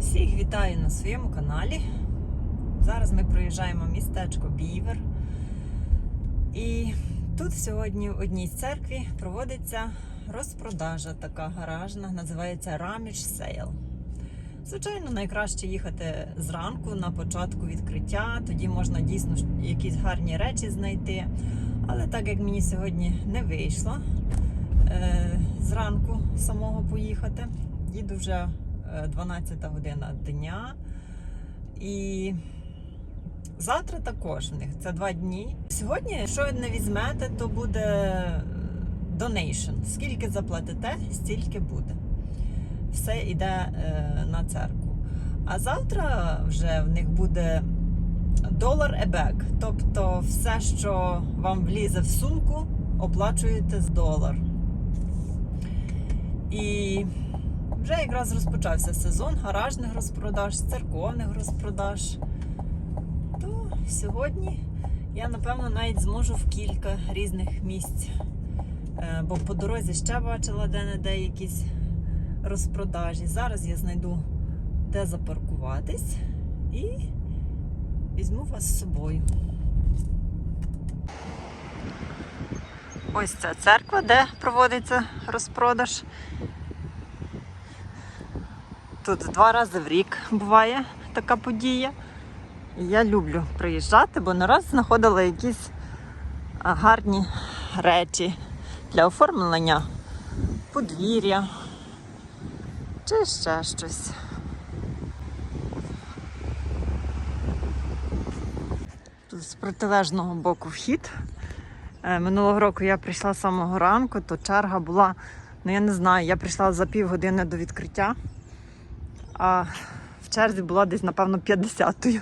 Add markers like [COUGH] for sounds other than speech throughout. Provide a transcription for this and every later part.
Всіх вітаю на своєму каналі. Зараз ми проїжджаємо містечко Бівер. І тут сьогодні в одній з церкві проводиться розпродажа така гаражна, називається Ramage Sale. Звичайно, найкраще їхати зранку на початку відкриття, тоді можна дійсно якісь гарні речі знайти. Але так як мені сьогодні не вийшло е, зранку самого поїхати, їду вже 12 година дня. І завтра також в них це два дні. Сьогодні, що ви не візьмете, то буде донейшн. Скільки заплатите, стільки буде. Все йде е, на церкву. А завтра вже в них буде долар ебек. Тобто все, що вам влізе в сумку, оплачуєте з долар. І вже якраз розпочався сезон гаражних розпродаж, церковних розпродаж. То сьогодні я, напевно, навіть зможу в кілька різних місць. Е, Бо по дорозі ще бачила де-не-де якісь розпродажі. Зараз я знайду, де запаркуватись і візьму вас з собою. Ось ця церква, де проводиться розпродаж. Тут два рази в рік буває така подія. І я люблю приїжджати, бо не раз знаходила якісь гарні речі для оформлення подвір'я чи ще щось. Тут з протилежного боку вхід. Е, Минулого року я прийшла з самого ранку, то черга була, ну я не знаю, я прийшла за півгодини до відкриття, а в черзі була десь, напевно, 50-ю.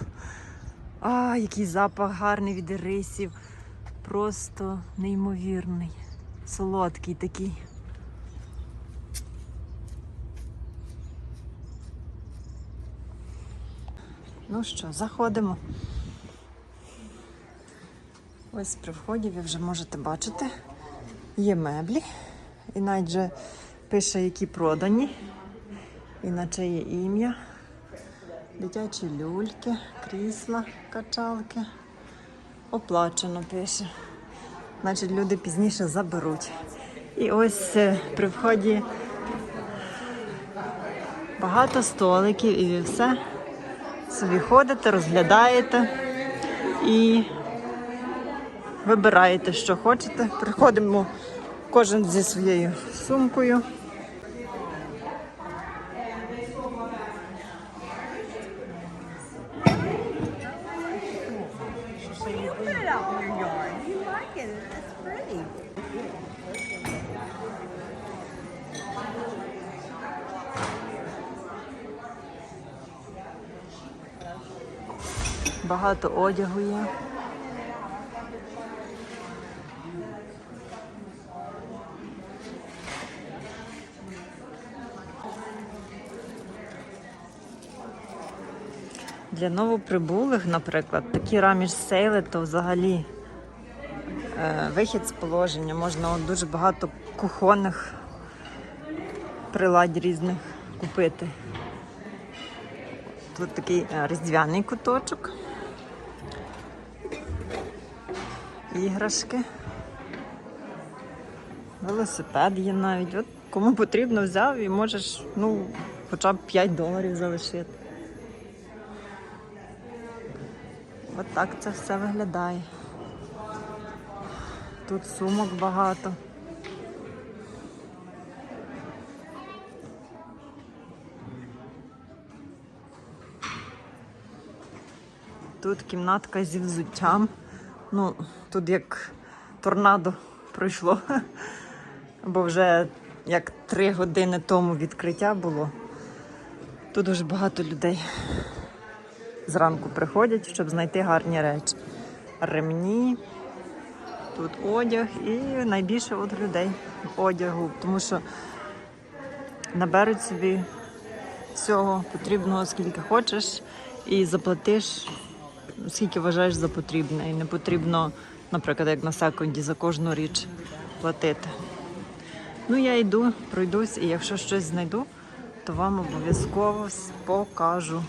А, який запах гарний від рисів. Просто неймовірний. Солодкий такий. Ну що, заходимо. Ось при вході ви вже можете бачити, є меблі. І навіть же пише, які продані. І наче є ім'я. Дитячі люльки, крісла, качалки. Оплачено пише. Значить, люди пізніше заберуть. І ось е, при вході багато столиків, і все собі ходите, розглядаєте і вибираєте, що хочете. Приходимо кожен зі своєю сумкою. Багато одягу є. Для новоприбулих, наприклад, такі раміж сейли, то взагалі е, вихід з положення. Можна от дуже багато кухонних приладь різних купити. Тут такий е, різдвяний куточок. Іграшки. Велосипед є навіть. От кому потрібно взяв і можеш, ну, хоча б 5 доларів залишити. От так це все виглядає. Тут сумок багато. Тут кімнатка зі взуттям. Ну, тут як торнадо пройшло. Бо вже як три години тому відкриття було. Тут дуже багато людей зранку приходять, щоб знайти гарні речі. Ремні, тут одяг і найбільше от людей одягу, тому що наберуть собі всього потрібного, скільки хочеш, і заплатиш, скільки вважаєш за потрібне. І не потрібно, наприклад, як на секунді за кожну річ платити. Ну, я йду, пройдусь, і якщо щось знайду, то вам обов'язково покажу.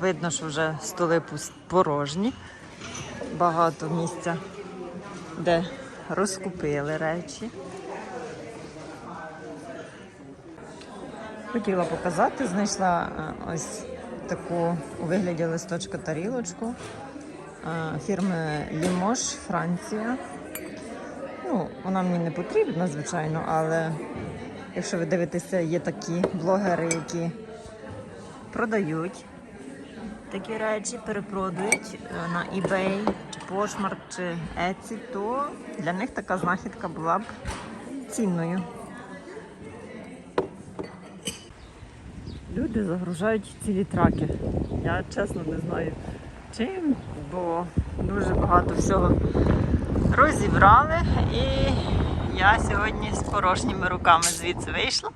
Видно, що вже столи порожні. Багато місця, де розкупили речі. Хотіла показати, знайшла е, ось таку у вигляді листочка тарілочку е, фірми Лімош, Франція. Ну, вона мені не потрібна, звичайно, але якщо ви дивитеся, є такі блогери, які продають такі речі, перепродають е, на eBay, чи Poshmark, чи Etsy, то для них така знахідка була б цінною. Люди загружають цілі траки. Я чесно не знаю чим, бо дуже багато всього розібрали. І я сьогодні з порожніми руками звідси вийшла.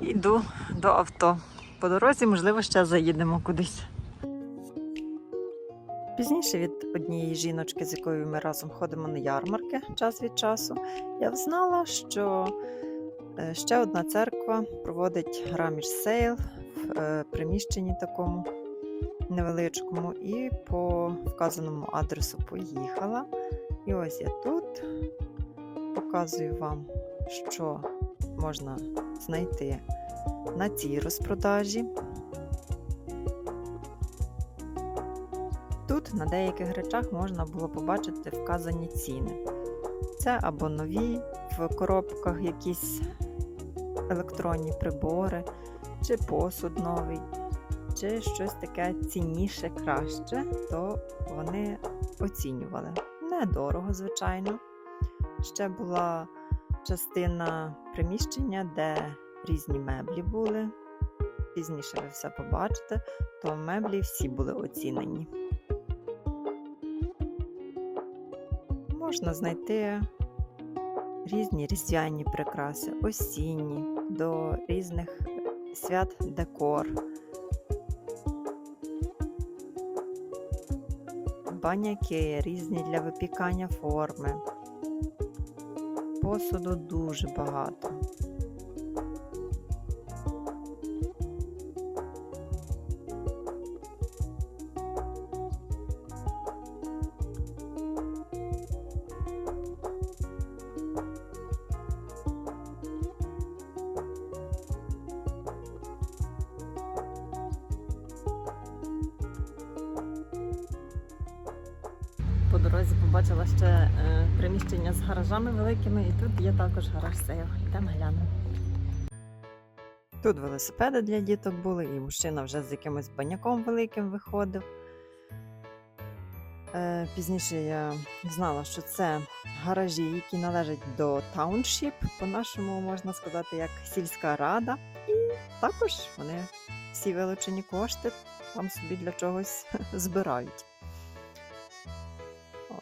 Йду до авто. По дорозі, можливо, ще заїдемо кудись. Пізніше від однієї жіночки, з якою ми разом ходимо на ярмарки час від часу, я взнала, що е, ще одна церква проводить граміж сейл в е, приміщенні такому невеличкому, і по вказаному адресу поїхала. І ось я тут показую вам, що можна знайти на цій розпродажі. Тут на деяких речах можна було побачити вказані ціни. Це або нові в коробках якісь електронні прибори, чи посуд новий, чи щось таке цінніше, краще, то вони оцінювали. Недорого, звичайно. Ще була частина приміщення, де різні меблі були. Пізніше ви все побачите, то меблі всі були оцінені. Можна знайти різні різдвяні прикраси, осінні, до різних свят декор. Баняки різні для випікання форми. Посуду дуже багато. Дорозі побачила ще е, приміщення з гаражами великими, і тут є також гараж сейл. Йдемо глянемо. Тут велосипеди для діток були, і мужчина вже з якимось баняком великим виходив. Е, пізніше я знала, що це гаражі, які належать до тауншіп, по-нашому можна сказати, як сільська рада. І також вони всі вилучені кошти там собі для чогось [LAUGHS] збирають.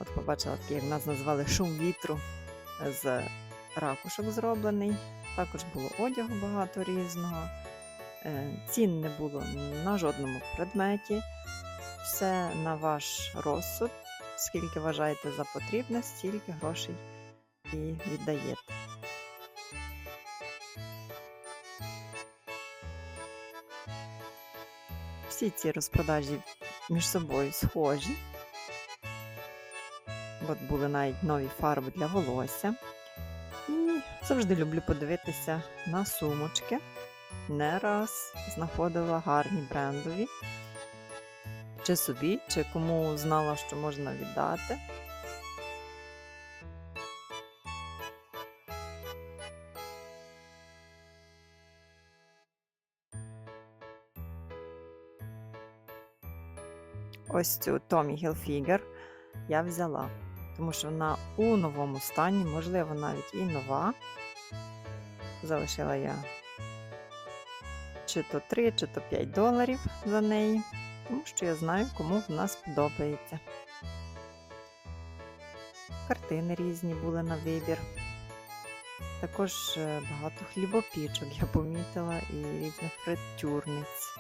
От побачила такий, як нас назвали шум вітру з ракушок зроблений. Також було одягу багато різного. Е, Цін не було на жодному предметі. Все на ваш розсуд. Скільки вважаєте за потрібне, стільки грошей і віддаєте. Всі ці розпродажі між собою схожі. От були навіть нові фарби для волосся. І завжди люблю подивитися на сумочки. Не раз знаходила гарні брендові. Чи собі, чи кому знала, що можна віддати. Ось цю Tommy Hilfiger я взяла тому що вона у новому стані, можливо, навіть і нова. Залишила я чи то 3, чи то 5 доларів за неї, тому що я знаю, кому вона сподобається. Картини різні були на вибір. Також е, багато хлібопічок я помітила і різних фритюрниць.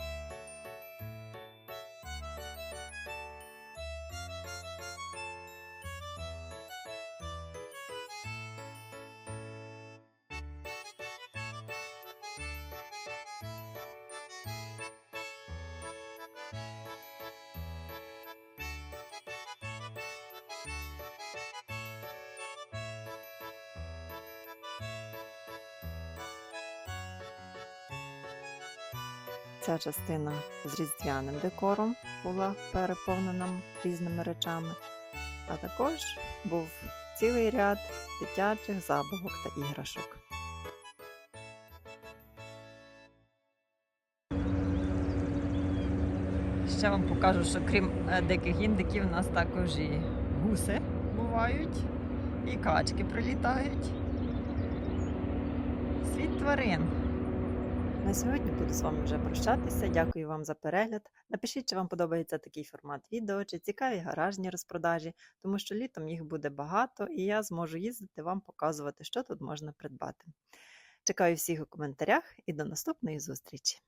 Ця частина з різдвяним декором була переповнена різними речами, а також був цілий ряд дитячих забавок та іграшок. Ще вам покажу, що крім е, диких індиків, у нас також і гуси бувають, і качки прилітають. Світ тварин. На сьогодні буду з вами вже прощатися. Дякую вам за перегляд. Напишіть, чи вам подобається такий формат відео, чи цікаві гаражні розпродажі, тому що літом їх буде багато, і я зможу їздити вам показувати, що тут можна придбати. Чекаю всіх у коментарях і до наступної зустрічі!